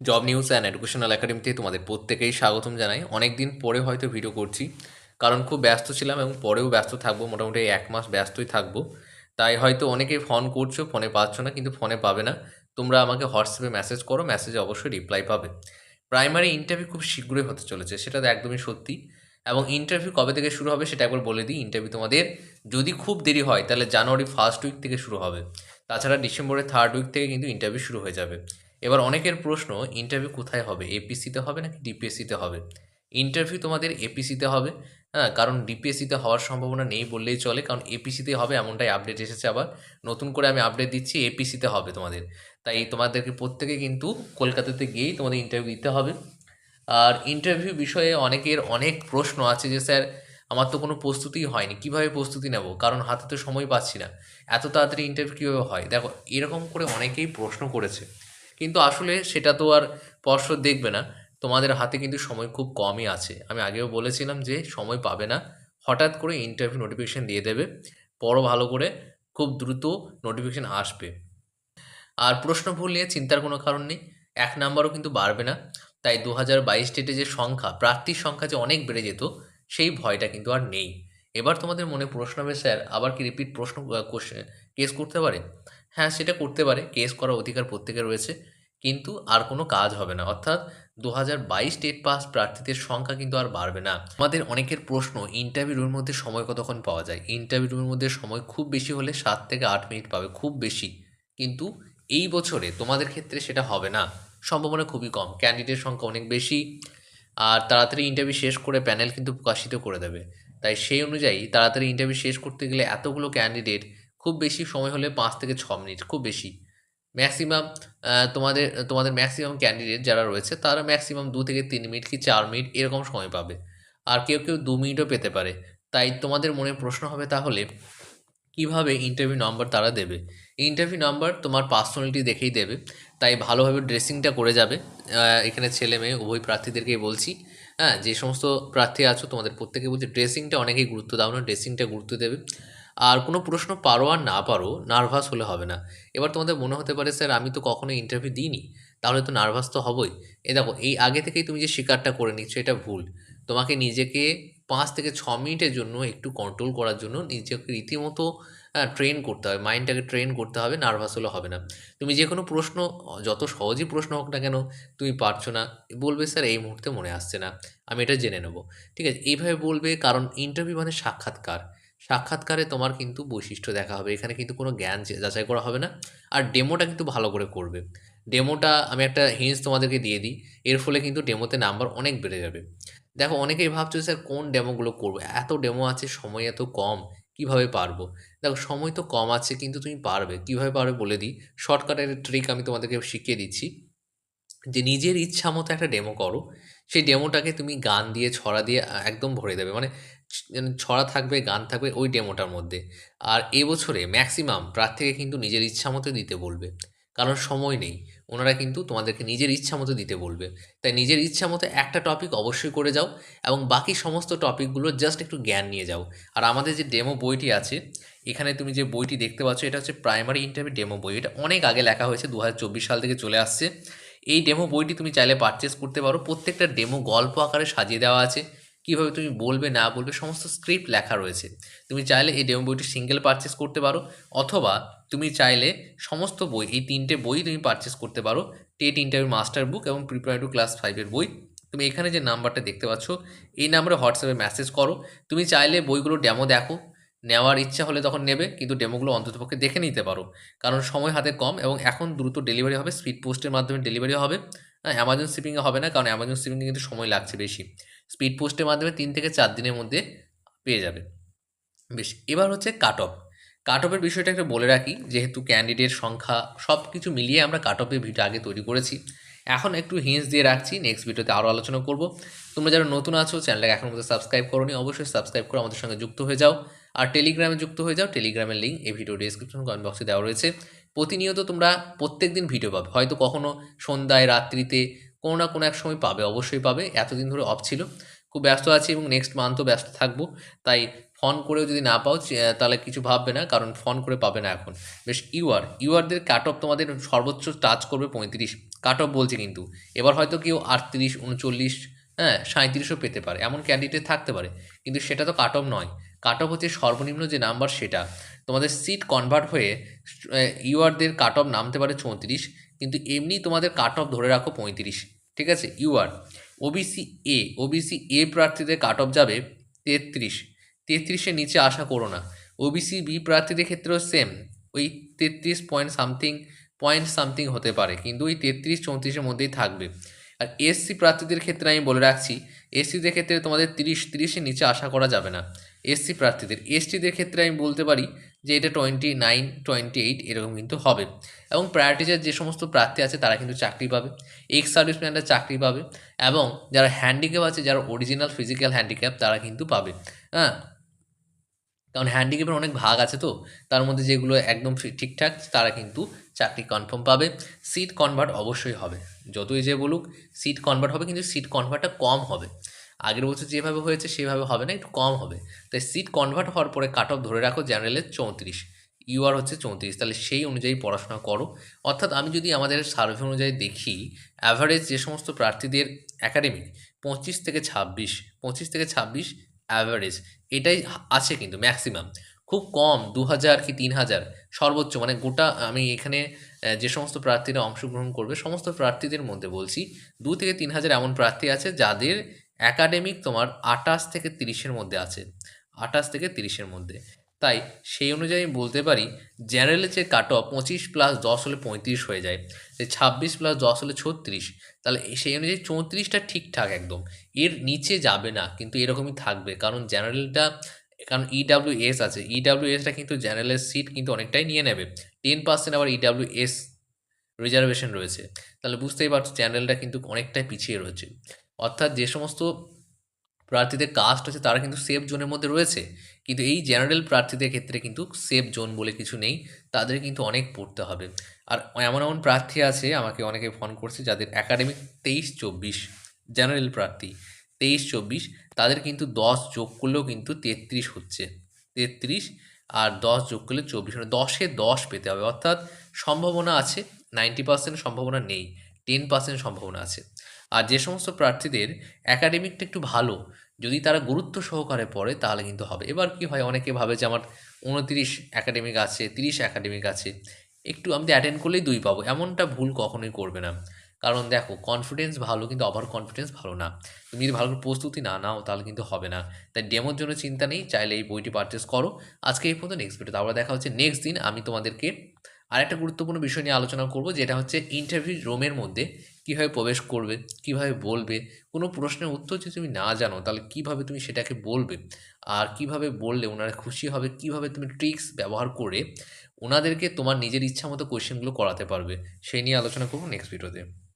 Job news and educational একাডেমিতে তোমাদের প্রত্যেকেই স্বাগতম জানাই। অনেক দিন পরে হয়তো ভিডিও করছি, কারণ খুব ব্যস্ত ছিলাম এবং পরেও ব্যস্ত থাকব, মোটামুটি এক মাস ব্যস্তই থাকব। তাই হয়তো অনেকেই ফোন করছ ফোনে পাচ্ছ না, কিন্তু ফোনে পাবে না। তোমরা আমাকে হোয়াটসঅ্যাপে মেসেজ করো মেসেজে অবশ্যই রিপ্লাই পাবে। প্রাইমারি ইন্টারভিউ খুব শীঘ্রই হতে চলেছে, সেটা তো একদমই সত্যি। এবং ইন্টারভিউ কবে থেকে শুরু হবে সেটা একবার বলে দিই। ইন্টারভিউ তোমাদের যদি খুব দেরি হয়, তাহলে জানুয়ারি ফার্স্ট উইক থেকে শুরু হবে। তাছাড়া ডিসেম্বরের থার্ড উইক থেকে কিন্তু ইন্টারভিউ শুরু হয়ে যাবে। এবার অনেকের প্রশ্ন ইন্টারভিউ কোথায় হবে? এপিসিতে হবে নাকি ডিপিএসসিতে হবে? ইন্টারভিউ তোমাদের এপিসিতে হবে। হ্যাঁ কারণ ডিপিএসসিতে হওয়ার সম্ভাবনা নেই বললেই চলে, কারণ এপিসিতে হবে এমনটাই আপডেট এসেছে আবার। নতুন করে আমি আপডেট দিচ্ছি এপিসিতে হবে তোমাদের। তাই তোমাদেরকে প্রত্যেকে কিন্তু কলকাতাতে গিয়েই তোমাদের ইন্টারভিউ দিতে হবে। আর ইন্টারভিউ বিষয়ে অনেকের অনেক প্রশ্ন আছে যে, স্যার, আমার তো কোনো প্রস্তুতিই হয়নি, কীভাবে প্রস্তুতি নেব? কারণ হাতে তো সময় পাচ্ছি না। এত তাড়াতাড়ি ইন্টারভিউ কীভাবে হয়? দেখো, এরকম করে অনেকেই প্রশ্ন করেছে। কিন্তু আসলে সেটা তো আর পর্ষদ দেখবে না। তোমাদের হাতে কিন্তু সময় খুব কমই আছে। আমি আগেও বলেছিলাম যে সময় পাবে না। হঠাৎ করে ইন্টারভিউ নোটিফিকেশান দিয়ে দেবে। পড়ো ভালো করে খুব দ্রুত নোটিফিকেশান আসবে। আর প্রশ্ন ভুল নিয়ে চিন্তার কোনো কারণ নেই। এক নাম্বারও কিন্তু বাড়বে না। তাই দু হাজার বাইশ ডেটে যে সংখ্যা, প্রার্থীর সংখ্যা যে অনেক বেড়ে যেত, সেই ভয়টা কিন্তু আর নেই। এবার তোমাদের মনে প্রশ্ন হবে, স্যার, আবার কি রিপিট প্রশ্ন কেস করতে পারে? হ্যাঁ সেটা করতে পারে। কেস করার অধিকার প্রত্যেকের রয়েছে। কিন্তু আর কোনো কাজ হবে না। অর্থাৎ দু হাজার বাইশ স্টেট পাস প্রার্থীদের সংখ্যা কিন্তু আর বাড়বে না। আমাদের অনেকের প্রশ্ন ইন্টারভিউ রুমের মধ্যে সময় কতক্ষণ পাওয়া যায়? ইন্টারভিউ রুমের মধ্যে সময় খুব বেশি হলে সাত থেকে আট মিনিট পাবে, খুব বেশি। কিন্তু এই বছরে তোমাদের ক্ষেত্রে সেটা হবে না। সম্ভাবনা খুবই কম। ক্যান্ডিডেট সংখ্যা অনেক বেশি। আর তাড়াতাড়ি ইন্টারভিউ শেষ করে প্যানেল কিন্তু প্রকাশিত করে দেবে। তাই সেই অনুযায়ী তাড়াতাড়ি ইন্টারভিউ শেষ করতে গেলে এতগুলো ক্যান্ডিডেট খুব বেশি সময় হলে পাঁচ থেকে ছ মিনিট, খুব বেশি। ম্যাক্সিমাম তোমাদের তোমাদের ম্যাক্সিমাম ক্যান্ডিডেট যারা রয়েছে, তারা ম্যাক্সিমাম দু থেকে তিন মিনিট কি চার মিনিট এরকম সময় পাবে। আর কেউ কেউ দু মিনিটও পেতে পারে। তাই তোমাদের মনে প্রশ্ন হবে তাহলে, কীভাবে ইন্টারভিউ নাম্বার তারা দেবে? ইন্টারভিউ নাম্বার তোমার পার্সোনালিটি দেখেই দেবে। তাই ভালোভাবে ড্রেসিংটা করে যাবে। এখানে ছেলে মেয়ে, উভয় প্রার্থীদেরকেই বলছি। হ্যাঁ যে সমস্ত প্রার্থী আছো, তোমাদের প্রত্যেকে বলছি ড্রেসিংটা অনেকেই গুরুত্ব দাও না ড্রেসিংটা গুরুত্ব দেবে। আর কোনো প্রশ্ন পারো আর না পারো নার্ভাস হলে হবে না। এবার তোমাদের মনে হতে পারে, স্যার, আমি তো কখনো ইন্টারভিউ দিইনি। তাহলে তো নার্ভাস তো হবই। এ দেখো, এই আগে থেকেই তুমি যে শিকারটা করে নিচ্ছ, এটা ভুল। তোমাকে নিজেকে পাঁচ থেকে ছ মিনিটের জন্য একটু কন্ট্রোল করার জন্য নিজেকে রীতিমতো ট্রেন করতে হবে। মাইন্ডটাকে ট্রেন করতে হবে নার্ভাস হলে হবে না। তুমি যে কোনো প্রশ্ন, যত সহজেই প্রশ্ন হোক না কেন, তুমি পারছ না। বলবে, স্যার, এই মুহূর্তে মনে আসছে না। আমি এটা জেনে নেব। ঠিক আছে? এইভাবে বলবে, কারণ ইন্টারভিউ মানে সাক্ষাৎকার। সাক্ষাৎকারে তোমার কিন্তু বৈশিষ্ট্য দেখা হবে। এখানে কিন্তু কোনো জ্ঞান যাচাই করা হবে না। আর ডেমোটা কিন্তু ভালো করে করবে। ডেমোটা আমি একটা হিন্স তোমাদেরকে দিয়ে দিই। এর ফলে কিন্তু ডেমোতে নাম্বার অনেক বেড়ে যাবে। দেখো, অনেকেই ভাবছ স্যার কোন ডেমোগুলো করব? এত ডেমো আছে, সময় এত কম, কীভাবে পারব? দেখো, সময় তো কম আছে, কিন্তু তুমি পারবে। কীভাবে পারবে বলে দিই। শর্টকাটের ট্রিক আমি তোমাদেরকে শিখিয়ে দিচ্ছি। যে নিজের ইচ্ছা মতো একটা ডেমো করো। সেই ডেমোটাকে তুমি গান দিয়ে, ছড়া দিয়ে একদম ভরে দেবে। মানে ছড়া থাকবে, গান থাকবে ওই ডেমোটার মধ্যে। আর এবছরে ম্যাক্সিমাম প্রার্থীকে কিন্তু নিজের ইচ্ছা মতো দিতে বলবে। কারণ সময় নেই, ওনারা কিন্তু তোমাদেরকে নিজের ইচ্ছা মতো দিতে বলবে। তাই নিজের ইচ্ছা মতো একটা টপিক অবশ্যই করে যাও এবং বাকি সমস্ত টপিকগুলো জাস্ট একটু জ্ঞান নিয়ে যাও। আর আমাদের যে ডেমো বইটি আছে, এখানে তুমি যে বইটি দেখতে পাচ্ছ, এটা হচ্ছে প্রাইমারি ইন্টারভিউ ডেমো বই। এটা অনেক আগে লেখা হয়েছে দু হাজার চব্বিশ সাল থেকে চলে আসছে। এই ডেমো বইটি তুমি চাইলে পারচেস করতে পারো। প্রত্যেকটা ডেমো গল্প আকারে সাজিয়ে দেওয়া আছে। কীভাবে তুমি বলবে, না বলবে, সমস্ত স্ক্রিপ্ট লেখা রয়েছে। তুমি চাইলে এই ডেমো বইটি সিঙ্গেল পারচেস করতে পারো, অথবা তুমি চাইলে সমস্ত বই, এই তিনটে বই তুমি পারচেস করতে পারো টেট ইন্টারভিউ মাস্টার বুক এবং প্রিপারেটরি ক্লাস ফাইভের বই। তুমি এখানে যে নাম্বারটা দেখতে পাচ্ছ, এই নাম্বারে হোয়াটসঅ্যাপে মেসেজ করো। তুমি চাইলে বইগুলো ডেমো দেখো, নেওয়ার ইচ্ছা হলে তখন নেবে, কিন্তু ডেমোগুলো অন্ততপক্ষে দেখে নিতে পারো। কারণ সময় হাতে কম এবং এখন দ্রুত ডেলিভারি হবে স্পিড পোস্টের মাধ্যমে ডেলিভারি হবে। হ্যাঁ অ্যামাজন শিপিংয়ে হবে না, কারণ অ্যামাজন শিপিংয়ে কিন্তু সময় লাগছে বেশি। স্পিড পোস্টের মাধ্যমে তিন থেকে চার দিনের মধ্যে পেয়ে যাবে। বেশ, এবার হচ্ছে কাট অফ কাট অফের বিষয়টা একটু বলে রাখি, যেহেতু ক্যান্ডিডেট সংখ্যা সব কিছু মিলিয়ে আমরা কাট অফের ভিডিও আগে তৈরি করেছি। এখন একটু হিন্স দিয়ে রাখছি নেক্সট ভিডিওতে আরও আলোচনা করব। তোমরা যারা নতুন আছো, চ্যানেলটাকে এখন মধ্যে সাবস্ক্রাইব করো নি অবশ্যই সাবস্ক্রাইব করে আমাদের সঙ্গে যুক্ত হয়ে যাও। আর টেলিগ্রামে যুক্ত হয়ে যাও টেলিগ্রামের লিঙ্ক এই ভিডিও ডিসক্রিপশন কমেন্ট বক্সে দেওয়া রয়েছে। প্রতিনিয়ত তোমরা প্রত্যেক দিন ভিডিও পাবে। হয়তো কখনো সন্ধ্যায়, রাত্রিতে কোনো না কোনো এক সময় পাবে, অবশ্যই পাবে। এতদিন ধরে অফ ছিল। খুব ব্যস্ত আছি এবং নেক্সট মান্থও ব্যস্ত থাকব। তাই ফোন করেও যদি না পাও তাহলে কিছু ভাববে না, কারণ ফোন করে পাবে না এখন। বেশ ইউআর ইউআরদের কাট অফ তোমাদের সর্বোচ্চ টাচ করবে পঁয়ত্রিশ। কাট অফ বলছে কিন্তু। এবার হয়তো কেউ আটত্রিশ, উনচল্লিশ হ্যাঁ সাঁত্রিশও পেতে পারে। এমন ক্যান্ডিডেট থাকতে পারে। কিন্তু সেটা তো কাট অফ নয়। কাট অফ হচ্ছে সর্বনিম্ন যে নাম্বার সেটা। তোমাদের সিট কনভার্ট হয়ে ইউআরদের কাট অফ নামতে পারে চৌত্রিশ। কিন্তু এমনি তোমাদের কাট অফ ধরে রাখো পঁয়ত্রিশ, ঠিক আছে? U UR OBC A OBC A প্রার্থীদের কাট অফ যাবে তেত্রিশ। তেত্রিশের নিচে আশা করো না। ওবিসি বি প্রার্থীদের ক্ষেত্রেও সেম ওই তেত্রিশ পয়েন্ট সামথিং পয়েন্ট সামথিং হতে পারে, কিন্তু ওই তেত্রিশ, চৌত্রিশের মধ্যেই থাকবে। আর এসসি প্রার্থীদের ক্ষেত্রে আমি বলে রাখছি এসসিদের ক্ষেত্রে তোমাদের তিরিশ, তিরিশের নিচে আশা করা যাবে না। এসসি প্রার্থীদের এসটিদের ক্ষেত্রে আমি বলতে পারি যে এটা টোয়েন্টি নাইন টোয়েন্টি এইট এরকম কিন্তু হবে। এবং প্রায়োরিটিজের যে সমস্ত প্রার্থী আছে, তারা কিন্তু চাকরি পাবে। এক্স সার্ভিসম্যানরা চাকরি পাবে এবং যারা হ্যান্ডিক্যাপ আছে, যারা অরিজিনাল ফিজিক্যাল হ্যান্ডিক্যাপ তারা কিন্তু পাবে। হ্যাঁ? কারণ হ্যান্ডিক্যাপের অনেক ভাগ আছে তো। তার মধ্যে যেগুলো একদম ঠিকঠাক, তারা কিন্তু চাকরি কনফার্ম পাবে। সিট কনভার্ট অবশ্যই হবে। যতই যে বলুক সিট কনভার্ট হবে, কিন্তু সিট কনভার্টটা কম হবে। আগের বছর যেভাবে হয়েছে, সেভাবে হবে না, একটু কম হবে। তাই সিট কনভার্ট হওয়ার পরে কাট অফ ধরে রাখো জেনারেলের চৌত্রিশ। ইউআর হচ্ছে চৌত্রিশ, তাহলে সেই অনুযায়ী পড়াশোনা করো। অর্থাৎ আমি যদি আমাদের সার্ভে অনুযায়ী দেখি অ্যাভারেজ যে সমস্ত প্রার্থীদের একাডেমিক পঁচিশ থেকে ছাব্বিশ, পঁচিশ থেকে ছাব্বিশ অ্যাভারেজ এটাই আছে কিন্তু ম্যাক্সিমাম খুব কম, দু হাজার কি তিন হাজার, সর্বোচ্চ মানে গোটা, আমি এখানে যে সমস্ত প্রার্থীরা অংশগ্রহণ করবে, সমস্ত প্রার্থীদের মধ্যে বলছি, দু থেকে তিন হাজার এমন প্রার্থী আছে যাদের একাডেমিক তোমার আটাশ থেকে তিরিশের মধ্যে আছে। আটাশ থেকে তিরিশের মধ্যে। তাই সেই অনুযায়ী বলতে পারি জেনারেলের যে কাট অফ পঁচিশ প্লাস দশ হলে পঁয়ত্রিশ হয়ে যায়। যে ছাব্বিশ প্লাস দশ হলে ছত্রিশ। তাহলে সেই অনুযায়ী চৌত্রিশটা ঠিকঠাক একদম। এর নিচে যাবে না, কিন্তু এরকমই থাকবে। কারণ জেনারেলটা কারণ ইডাব্লিউ এস আছে। ইডাব্লিউ এসটা কিন্তু জেনারেলের সিট কিন্তু অনেকটাই নিয়ে নেবে। টেন পার্সেন্ট আবার ইডাব্লিউ এস রিজার্ভেশন রয়েছে। তাহলে বুঝতেই পারছ চ্যানেলটা কিন্তু অনেকটাই পিছিয়ে রয়েছে। অর্থাৎ যে সমস্ত প্রার্থীদের কাস্ট আছে, তারা কিন্তু সেফ জোনের মধ্যে রয়েছে। কিন্তু এই জেনারেল প্রার্থীদের ক্ষেত্রে কিন্তু সেফ জোন বলে কিছু নেই। তাদের কিন্তু অনেক পড়তে হবে। আর এমন এমন প্রার্থী আছে, আমাকে অনেকে ফোন করছে, যাদের একাডেমিক তেইশ চব্বিশ জেনারেল প্রার্থী তেইশ চব্বিশ, তাদের কিন্তু দশ যোগ করলেও কিন্তু তেত্রিশ হচ্ছে। তেত্রিশ আর দশ যোগ করলে চব্বিশ মানে দশে দশ পেতে হবে। অর্থাৎ সম্ভাবনা আছে নাইনটি পার্সেন্ট সম্ভাবনা নেই। টেন পার্সেন্ট সম্ভাবনা আছে। আর যে সমস্ত প্রার্থীদের একাডেমিকটা একটু ভালো, যদি তারা গুরুত্ব সহকারে পড়ে, তাহলে কিন্তু হবে। এবার কি হয়, অনেকে ভাবে যে আমার উনতিরিশ অ্যাকাডেমিক আছে, তিরিশ অ্যাকাডেমিক আছে, একটু আমি অ্যাটেন্ড করলেই দুই পাবো। এমনটা ভুল কখনোই করবে না। কারণ দেখো কনফিডেন্স ভালো কিন্তু ওভার কনফিডেন্স ভালো না। তুমি যদি ভালো করে প্রস্তুতি না নাও, তাহলে কিন্তু হবে না। তাই ডেমোর জন্য চিন্তা নেই, চাইলে এই বইটি পারচেস করো। আজকে এই পর্যন্ত নেক্সট ভিডিও তারপরে দেখা হচ্ছে। নেক্সট দিন আমি তোমাদেরকে আরেকটা গুরুত্বপূর্ণ বিষয় নিয়ে আলোচনা করব, যেটা হচ্ছে ইন্টারভিউ রুমের মধ্যে কীভাবে প্রবেশ করবে, কীভাবে বলবে, কোনো প্রশ্নের উত্তর যদি তুমি না জানো, তাহলে কীভাবে তুমি সেটাকে বলবে, আর কীভাবে বললে ওনারা খুশি হবে, কীভাবে তুমি ট্রিক্স ব্যবহার করে ওনাদেরকে তোমার নিজের ইচ্ছা মতো কোয়েশ্চেনগুলো করাতে পারবে, সেই নিয়ে আলোচনা করব নেক্সট ভিডিওতে